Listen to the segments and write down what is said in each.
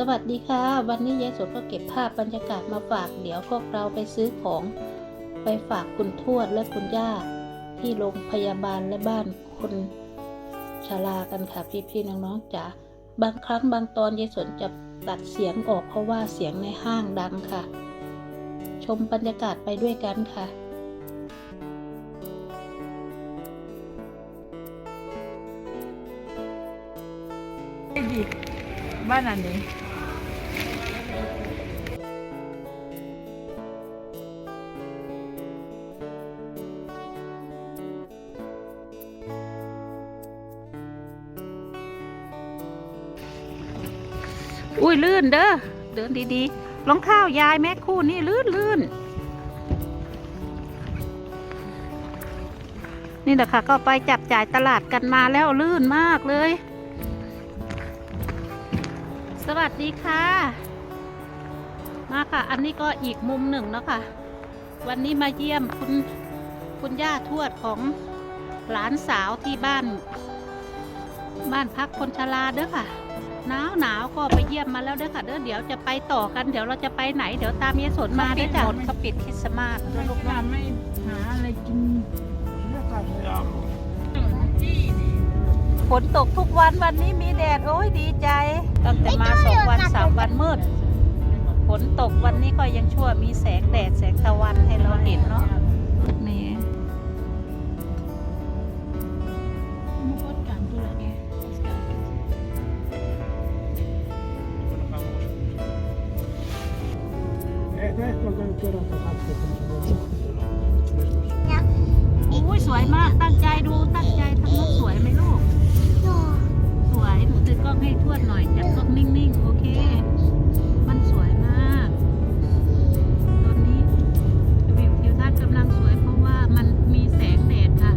สวัสดีค่ะ วันนี้ยายสดก็เก็บภาพบรรยากาศมาฝากเดี๋ยวพวกเราไปซื้อของ ไปฝากคุณทวดและคุณย่า ที่โรงพยาบาลและบ้านคนชรากันค่ะพี่ๆน้องๆจ๋าบางครั้งบางตอนยายสนจะตัดเสียงออกเพราะว่าเสียงในห้างดังค่ะ ชมบรรยากาศไปด้วยกันค่ะไอ้ดิบ้านอันนี้ อุ้ยลื่นเด้อเดินดีๆรองเท้ายายแม่คู่นี่ลื่นลื่นนี่แหละค่ะก็ไปจับจ่ายตลาดกันมาแล้วลื่นมากเลย สวัสดีค่ะ มาค่ะ อันนี้ก็อีกมุมหนึ่งแล้วค่ะ วันนี้มาเยี่ยมคุณคุณย่าทวดของหลานสาวที่บ้าน บ้านพักคนชราเด้อค่ะ หนาวหนาวก็ไปเยี่ยมมาแล้วเด้อค่ะ เด้อเดี๋ยวจะไปต่อกัน เดี๋ยวเราจะไปไหน เดี๋ยวตามเยายสนมาเด้อจ้ะเขาปิดคริสต์มาสด้วยลูกถ้าเนาะไม่หาอะไรกินแล้วก็จี้นี่ ฝนตกทุกวันวันนี้มีแดดโอ้ยดีใจ ตั้งแต่มาสองวันสามวันมืดฝนตกวันนี้ก็ยังชั่วมีแสงแดดแสงตะวันให้เราเห็นเนาะนี่มันก็การตัวเอง Esto es porque no quiero tocarte con tu อุ้ยสวยมาก ล้องให้ทวดหน่อยจับกล้องนิ่งๆ โอเค มันสวยมาก ตอนนี้วิวทิวทัศน์กำลังสวยเพราะว่ามันมีแสงแดดค่ะ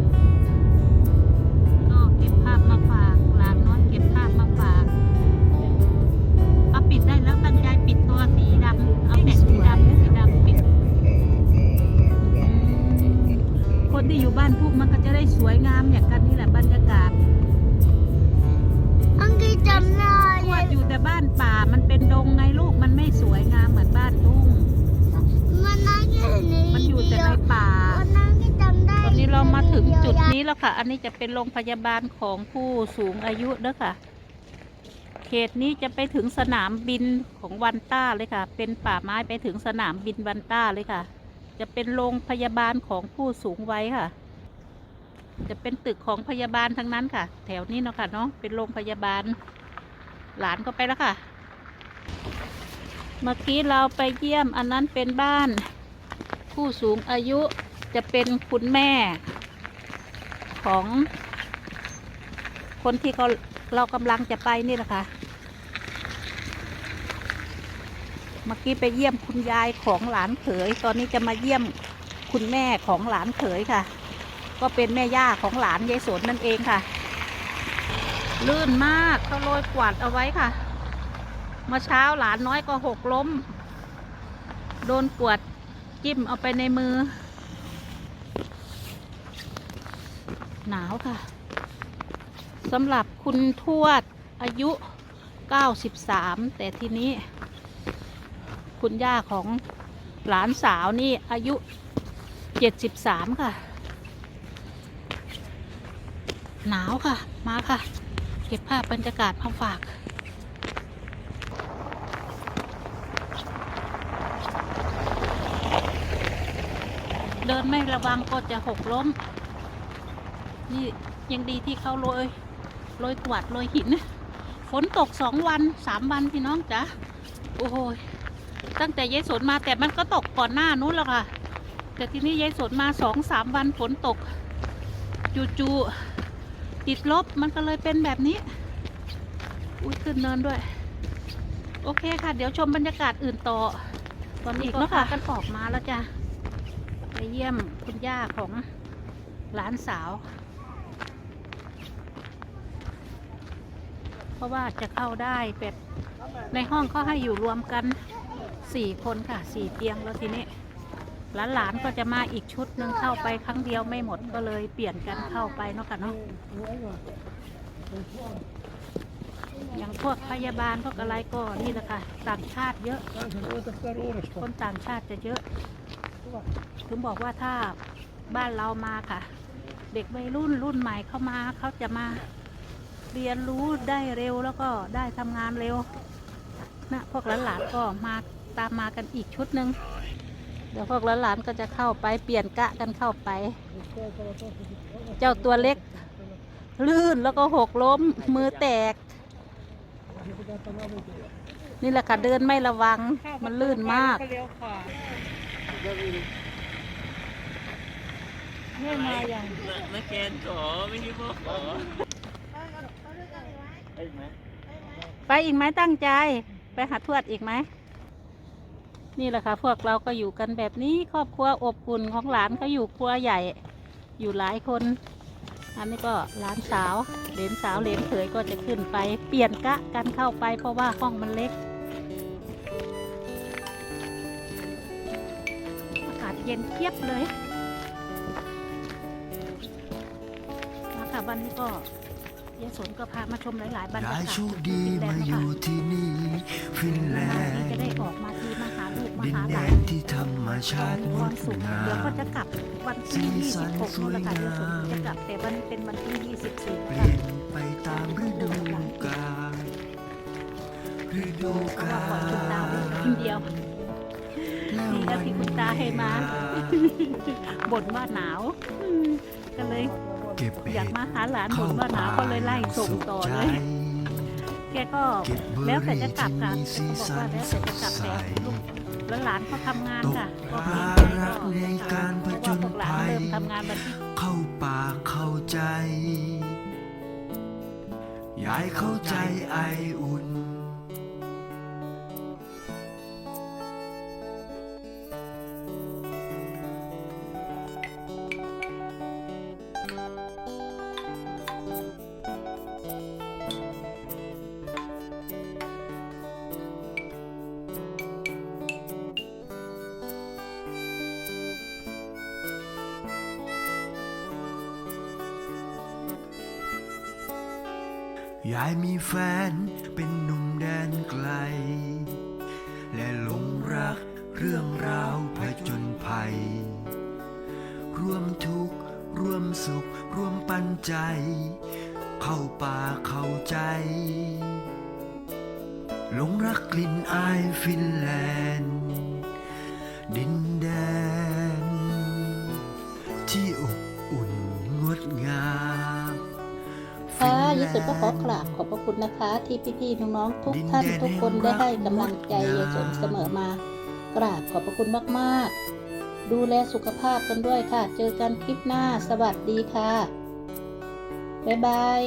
ก็เก็บภาพมาฝากหลานน้อยเก็บภาพมาฝากเอาปิดได้แล้วตั้งใจปิดตัวสีดำเอาแปะสีดำสีดำปิดอืมคนที่อยู่บ้านพุกมันก็จะได้สวยงามอย่างกัน จำได้ทวดอยู่แต่บ้านป่ามันเป็นดงไงลูกมันไม่สวยงามเหมือนบ้านทุ่ง มันนั่งอยู่ในมันอยู่แต่ในป่ามันนั่งที่จำได้ตอนนี้เรามาถึงจุดนี้แล้วค่ะ อันนี้จะเป็นโรงพยาบาลของผู้สูงอายุเด้อค่ะ เขตนี้จะไปถึงสนามบินของวันต้าเลยค่ะ เป็นป่าไม้ไปถึงสนามบินวันต้าเลยค่ะ จะเป็นโรงพยาบาลของผู้สูงวัยค่ะ จะเป็นตึกของพยาบาลทั้งนั้นค่ะ แถวนี้เนาะค่ะเนาะเป็นโรงพยาบาล หลานก็ไปแล้วค่ะ เมื่อกี้เราไปเยี่ยมอันนั้นเป็นบ้าน ผู้สูงอายุจะเป็นคุณแม่ของคนที่เขาเรากำลังจะไปนี่แหละค่ะเมื่อกี้ไปเยี่ยมคุณยายของหลานเขย ตอนนี้จะมาเยี่ยมคุณแม่ของหลานเขยค่ะ ก็เป็นแม่ย่าของหลานยายสนนั่นเองค่ะ ลื่นมากเขาโรยกวาดเอาไว้ค่ะ เมื่อเช้าหลานน้อยก็หกล้ม โดนกวดจิ้มเอาไปในมือ หนาวค่ะสำหรับคุณทวดอายุ 93 แต่ทีนี้ คุณย่าของหลานสาวนี่อายุ 73 ค่ะ หนาวค่ะ มาค่ะ เก็บภาพบรรยากาศมาฝาก เดินไม่ระวังก็จะหกล้ม นี่ยังดีที่เขาโรยโรยกวาดโรยหิน ฝนตกสองวันสามวันพี่น้องจ๋าโอ้โหตั้งแต่ยายสนมาแต่มันก็ตกก่อนหน้านู้นแล้วค่ะ แต่ที่นี้ยายสนมาสองสามวันฝนตกจู่ๆ ติดลบมันก็เลยเป็นแบบนี้ อุ้ยขึ้นเนินด้วย โอเคค่ะ เดี๋ยวชมบรรยากาศอื่นต่อตอนนี้ก็พากันออกมาแล้วจ้ะไปเยี่ยมคุณย่าของหลานสาว เพราะว่าจะเข้าได้แบบในห้องเขาให้อยู่รวมกันสี่คนค่ะสี่เตียงแล้วทีนี้ หลานๆก็จะมาอีกชุดหนึ่งเข้าไปครั้งเดียวไม่หมดก็เลยเปลี่ยนกันเข้าไปเนาะค่ะเนาะอย่างพวกพยาบาลพวกอะไรก็นี่แหละค่ะต่างชาติเยอะ คนต่างชาติจะเยอะถึงบอกว่าถ้าบ้านเรามาค่ะ เด็กวัยรุ่นรุ่นใหม่เข้ามาเขาจะมาเรียนรู้ได้เร็วแล้วก็ได้ทำงานเร็วนะพวกหลานๆก็มาตามมากันอีกชุดหนึ่ง เดี๋ยวพวกหลานๆก็จะเข้าไปเปลี่ยนกะกันเข้าไป เจ้าตัวเล็ก ลื่นแล้วก็หกล้มมือแตก นี่แหละค่ะเดินไม่ระวังมันลื่นมากเลี้ยวขวาไม่มาอย่างไม่แกนขอไม่ใช่พ่อขอไปอีกไหมตั้งใจ ไปหาทวดอีกไหม นี่แหละค่ะพวกเราก็อยู่กันแบบนี้ครอบครัวอบอุ่นของหลานเขาอยู่ครัวใหญ่ อยู่หลายคน อันนี้ก็หลานสาวเหลนสาวเหลนเขยก็จะขึ้นไป เปลี่ยนกะกันเข้าไปเพราะว่าห้องมันเล็กอากาศเย็นเทียบเลยมาค่ะวันนี้ก็ยายสนก็พามาชมหลายๆบรรยากาได้ศโชคดีมาอยู่ที่นี่ฟินแลนานนๆด์ที่จะได้ออกมาทีมาหาลูก มาดินหาหแดลานนที่ธรรมชาติมีงความดสุขงาเดี๋ยวก็มจะกลับวันที่สีสัน26นู่นแหละค่ะสวยยายสนงามจะกลับแต่วันนี้เป็นวันที่ 24เปค่ะลี่ยนไปตามฤดูกาลฤดูเพราะว่ากาปล่อยคุณตาลไว้คนเดียวนี่ก็ที่คุณตาให้มาบ่นว่าหนาวอืมก็เลยเก็บอยากมาหาหลานบ่เข้านว่าหนาวก็เลยไล่ส่งต่อเลยแกก็เก็บเบอแล้วร์แต่รี่จะกลับที่ค่ะมีแกสีก็บอกสัว่านแล้วสแต่ดจะกลับใสแต่ลูกแล้ว หลานเขาทำงานค่ะตกก็ปเกรงลาใจรักก็ในเพราะว่าพวกหลานเริ่มทำงานวันที่เข้าป่าเข้าใจ ยายเข้าใจไออุ่น ยายมีแฟนเป็นหนุ่มแดนไกล และหลงรักเรื่องราวผจญภัย ร่วมทุกข์ร่วมสุข ร่วมปันใจ เข้าป่าเข้าใจ หลงรักกลิ่นอายฟินแลนด์ ดินแดน สุดก็ขอกราบขอบพระคุณนะคะ ที่พี่ๆน้องๆทุกท่านทุกคนได้ให้กำลังใจยายสนเสมอมา กราบขอบพระคุณมากๆ ดูแลสุขภาพกันด้วยค่ะ เจอกันคลิปหน้าสวัสดีค่ะบ๊ายบาย